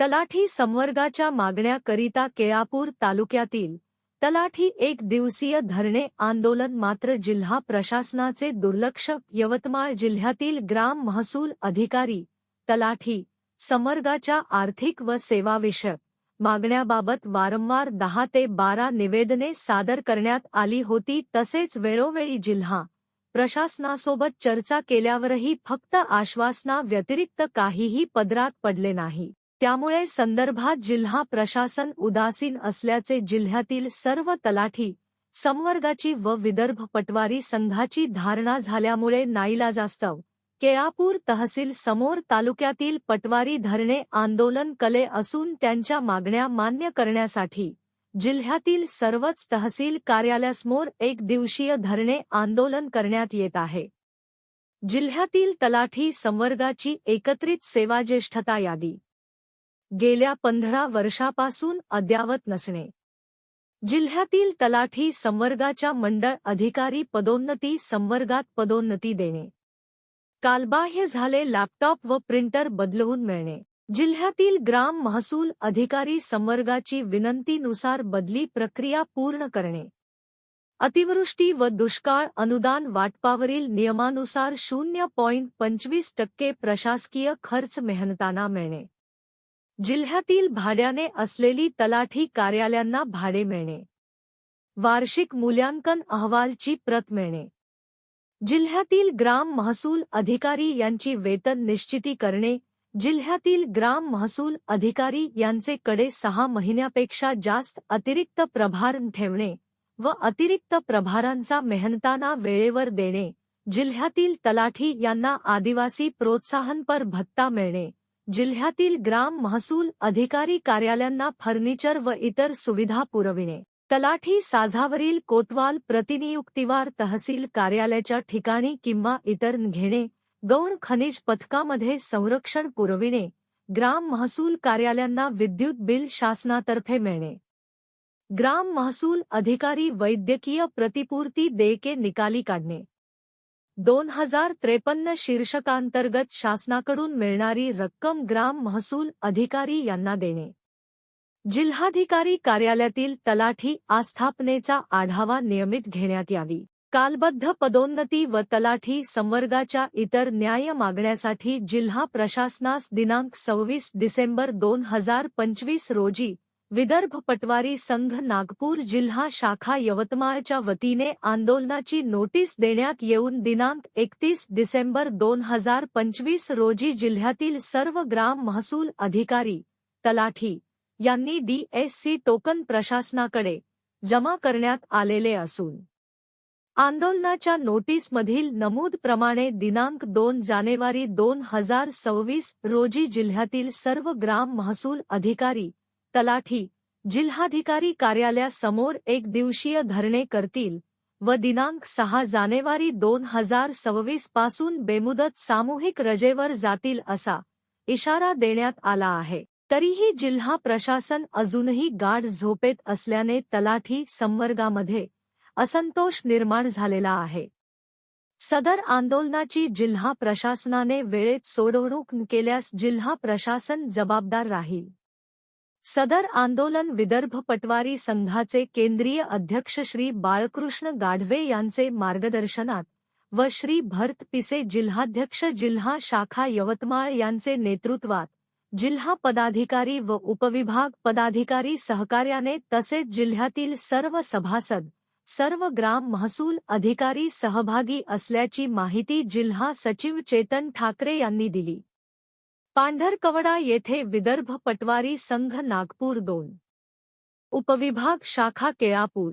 तलाठी संवर्गाच्या मागण्याकरिता केळापूर तालुक्यातील तलाठी एक दिवसीय धरणे आंदोलन मात्र जिल्हा प्रशासनाचे दुर्लक्ष. यवतमाळ जिल्ह्यातील ग्राम महसूल अधिकारी तलाठी संवर्गाच्या आर्थिक व सेवाविषयक मागण्याबाबत वारंवार दहा ते बारा निवेदने सादर करण्यात आली होती. तसेच वेळोवेळी जिल्हा प्रशासनासोबत चर्चा केल्यावरही फक्त आश्वासना व्यतिरिक्त काहीही पदरात पडले नाही. त्यामुळे संदर्भात जिल्हा प्रशासन उदासीन असल्याचे जिल्ह्यातील सर्व तलाठी संवर्गाची व विदर्भ पटवारी संघाची धारणा झाल्यामुळे नाईलाजास्तव. केळापूर तहसील समोर तालुक्यातील पटवारी धरणे आंदोलन कले असून त्यांच्या मागण्या मान्य करण्यासाठी जिल्ह्यातील सर्वच तहसील कार्यालयासमोर एक दिवसीय धरणे आंदोलन करण्यात येत आहे. जिल्ह्यातील तलाठी संवर्गाची एकत्रित सेवाज्येष्ठता यादी गेल्या पंधरा वर्षापासून अद्यावत नसणे. जिल्ह्यातील तलाठी संवर्गाच्या मंडळ अधिकारी पदोन्नती संवर्गात पदोन्नती देणे. कालबाह्य झाले लॅपटॉप व प्रिंटर बदलवून मिळणे. जिल्ह्यातील ग्राम महसूल अधिकारी संवर्गाची विनंतीनुसार बदली प्रक्रिया पूर्ण करणे. अतिवृष्टी व दुष्काळ अनुदान वाटपावरील नियमानुसार शून्य पॉईंट पंचवीस टक्के प्रशासकीय खर्च मेहनताना मिळणे. जिल्ह्यातील भाड्याने असलेली तलाठी कार्यालयांना भाडे मिळणे. वार्षिक मूल्यांकन अहवालची प्रत मिळणे. जिल्ह्यातील ग्राम महसूल अधिकारी यांची वेतन निश्चिती करणे. जिल्ह्यातील ग्राम महसूल अधिकारी यांचे कडे सहा महिन्यापेक्षा जास्त अतिरिक्त प्रभार ठेवणे व अतिरिक्त प्रभारांचा मेहनताना वेळेवर देणे. जिल्ह्यातील तलाठी यांना आदिवासी प्रोत्साहनपर भत्ता मिळणे. जिल्ह्यातील ग्राम महसूल अधिकारी कार्यालयांना फर्निचर व इतर सुविधा पुरविणे. तलाठी साझावरील कोतवाल प्रतिनियुक्तीवार तहसील कार्यालयाच्या ठिकाणी किंवा इतर घेणे गौण खनिज पथकामध्ये संरक्षण पुरविणे ग्राम महसूल कार्यालयांना विद्युत बिल शासनातर्फे मिळणे. ग्राम महसूल अधिकारी वैद्यकीय प्रतिपूर्ती देयके निकाली काढणे. दोन हजार त्रेपन्न शीर्षकांतर्गत शासनाकडून मिळणारी रक्कम ग्राम महसूल अधिकारी यांना देणे. जिल्हाधिकारी कार्यालयातील तलाठी आस्थापनेचा आढावा नियमित घेण्यात यावी. कालबद्ध पदोन्नती व तलाठी संवर्गाच्या इतर न्याय मागण्यासाठी जिल्हा प्रशासनास दिनांक सव्वीस डिसेंबर दोन हजार पंचवीस रोजी विदर्भ पटवारी संघ नागपूर जिल्हा शाखा यवतमाळच्या वतीने आंदोलनाची नोटीस देण्यात येऊन दिनांक एकतीस डिसेंबर दोन हजार पंचवीस रोजी जिल्ह्यातील सर्व ग्राम महसूल अधिकारी तलाठी यांनी डीएससी टोकन प्रशासनाकडे जमा करण्यात आलेले असून आंदोलनाच्या नोटीसमधील नमूदप्रमाणे दिनांक दोन जानेवारी दोन हजार सव्वीस रोजी जिल्ह्यातील सर्व ग्राम महसूल अधिकारी तलाठी जिल्हाधिकारी कार्यालयासमोर एक दिवसीय धरणे करतील व दिनांक सहा जानेवारी दोन हजार सव्वीसपासून बेमुदत सामूहिक रजेवर जातील असा इशारा देण्यात आला आहे. तरीही जिल्हा प्रशासन अजूनही गाढ झोपेत असल्याने तलाठी संवर्गामध्ये असंतोष निर्माण झालेला आहे. सदर आंदोलनाची जिल्हा प्रशासनाने वेळेत सोडवणूक केल्यास जिल्हा प्रशासन जबाबदार राहील. सदर आंदोलन विदर्भ पटवारी संघाचे केंद्रीय अध्यक्ष श्री बाळकृष्ण गाढवे यांचे मार्गदर्शनात व श्री भरत पिसे जिल्हाध्यक्ष जिल्हा शाखा यवतमाळ यांचे नेतृत्वात जिल्हा पदाधिकारी व उपविभाग पदाधिकारी सहकार्याने तसेच जिल्ह्यातील सर्व सभासद सर्व ग्राम महसूल अधिकारी सहभागी असल्याची माहिती जिल्हा सचिव चेतन ठाकरे यांनी दिली. पांढरकवडा येथे विदर्भ पटवारी संघ नागपूर दोन. उपविभाग शाखा केळापूर.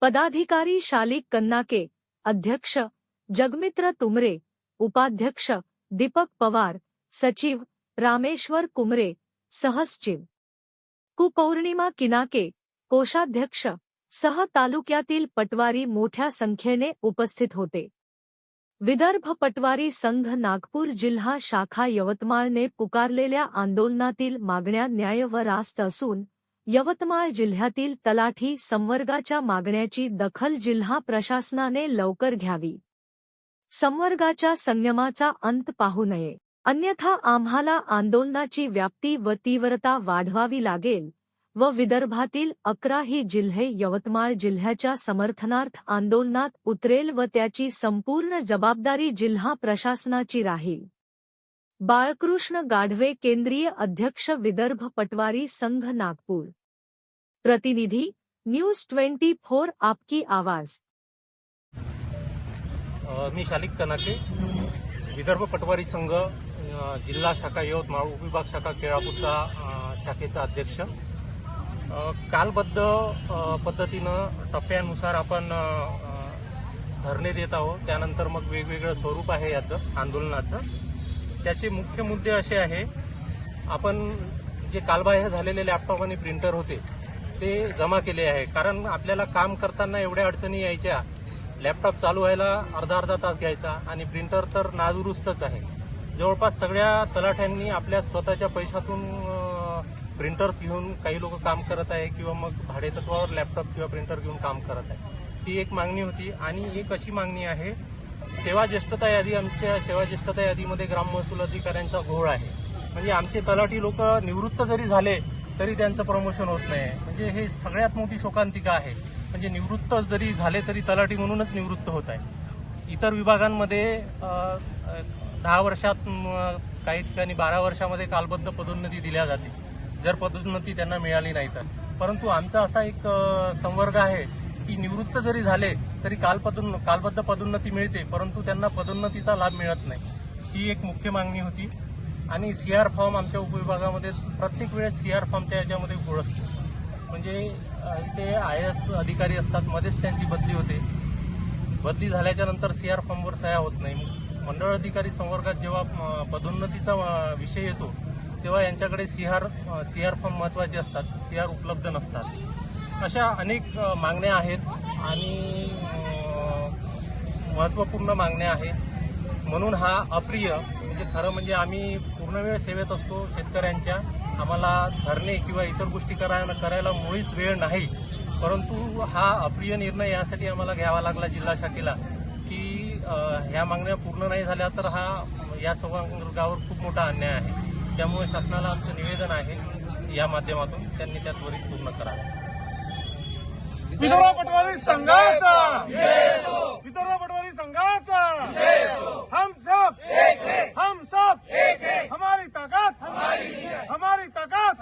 पदाधिकारी शालिक कन्नाके, अध्यक्ष जगमित्र तुमरे, उपाध्यक्ष दीपक पवार, सचिव रामेश्वर कुमरे, सहसचिव कुपौर्णिमा किनाके, कोषाध्यक्ष सह तालुक्यातील पटवारी मोठ्या संख्येने उपस्थित होते. विदर्भ पटवारी संघ नागपूर जिल्हा शाखा यवतमाळने पुकारलेल्या आंदोलनातील मागण्या न्याय व रास्त असून यवतमाळ जिल्ह्यातील तलाठी संवर्गाच्या मागण्याची दखल जिल्हा प्रशासनाने लवकर घ्यावी. संवर्गाच्या संयमाचा अंत पाहू नये. अन्यथा आम्हाला आंदोलनाची व्याप्ती व तीव्रता वाढवावी लागेल. व विदर्भातील अकराही जिल्हे यवतमाळ जिल्ह्याच्या समर्थनार्थ आंदोलनात उतरेल व त्याची संपूर्ण जबाबदारी जिल्हा प्रशासनाची राहील. बाळकृष्ण गाढवे केंद्रीय अध्यक्ष विदर्भ पटवारी संघ नागपूर. प्रतिनिधी न्यूज ट्वेंटी फोर आपकी आवाज. मी शालिक कनाके विदर्भ पटवारी संघ जिल्हा शाखा यवतमाळ उपविभाग शाखा केळापूरचा शाखेचा अध्यक्ष. कालबद्ध पद्धतीनं टप्प्यानुसार आपण धरणे देत आहोत. त्यानंतर मग वेगवेगळं स्वरूप आहे याचं आंदोलनाचं. त्याचे मुख्य मुद्दे असे आहे आपण जे कालबाह्य झालेले लॅपटॉप आणि प्रिंटर होते ते जमा केले आहे. कारण आपल्याला काम करताना एवढ्या अडचणी यायच्या. लॅपटॉप चालू व्हायला अर्धा अर्धा तास घ्यायचा आणि प्रिंटर तर नादुरुस्तच आहे. जवळपास सगळ्या तलाठ्यांनी आपल्या स्वतःच्या पैशातून प्रिंटर्स घेऊन काही लोक काम करत आहे किंवा मग भाडेतत्वावर लॅपटॉप किंवा प्रिंटर घेऊन काम करत आहे. ती एक मागणी होती आणि एक अशी मागणी आहे सेवा ज्येष्ठता यादी आमच्या सेवा ज्येष्ठता यादीमध्ये ग्राम महसूल अधिकाऱ्यांचा घोळ आहे. म्हणजे आमचे तलाठी लोक निवृत्त जरी झाले तरी त्यांचं प्रमोशन होत नाही. म्हणजे हे सगळ्यात मोठी शोकांतिका आहे. म्हणजे निवृत्त जरी झाले तरी तलाठी म्हणूनच निवृत्त होत आहे. इतर विभागांमध्ये दहा वर्षात काही ठिकाणी बारा वर्षामध्ये कालबद्ध पदोन्नती दिल्या जाते. जर पदोन्नती त्यांना मिळाली नाही तर. परंतु आमचा असा एक संवर्ग आहे की निवृत्त जरी झाले तरी कालपदोन्न कालबद्ध पदोन्नती मिळते परंतु त्यांना पदोन्नतीचा लाभ मिळत नाही. ही एक मुख्य मागणी होती. आणि सी आर फॉर्म आमच्या उपविभागामध्ये प्रत्येक वेळेस सी आर फॉर्मच्या याच्यामध्ये घोळ असतो. म्हणजे ते आय एस अधिकारी असतात मध्येच त्यांची बदली होते. बदली झाल्याच्यानंतर सी आर फॉर्मवर सह्या होत नाही. मंडळ अधिकारी संवर्गात जेव्हा पदोन्नतीचा विषय येतो तेव्हा यांच्याकडे C R C R form महत्त्वाचे असतात. सी आर उपलब्ध नसतात. अशा अनेक मागण्या आहेत आणि महत्त्वपूर्ण मागण्या आहेत. म्हणून हा अप्रिय म्हणजे खरं म्हणजे आम्ही पूर्णवेळ सेवेत असतो शेतकऱ्यांच्या. आम्हाला धरणे किंवा इतर गोष्टी करायला करायला मुळीच वेळ नाही. परंतु हा अप्रिय निर्णय यासाठी आम्हाला घ्यावा लागला जिल्हा शाखेला की ह्या मागण्या पूर्ण नाही झाल्या तर हा या संवर्गावर खूप मोठा अन्याय आहे. त्यामुळे शासनाला आमचं निवेदन आहे या माध्यमातून. त्यांनी त्या त्वरित पूर्ण करावं. विदर्भ पटवारी संघाचा. विदर्भ पटवारी संघाचा. हम सब हम सब हमारी ताकत. हमारी ताकत.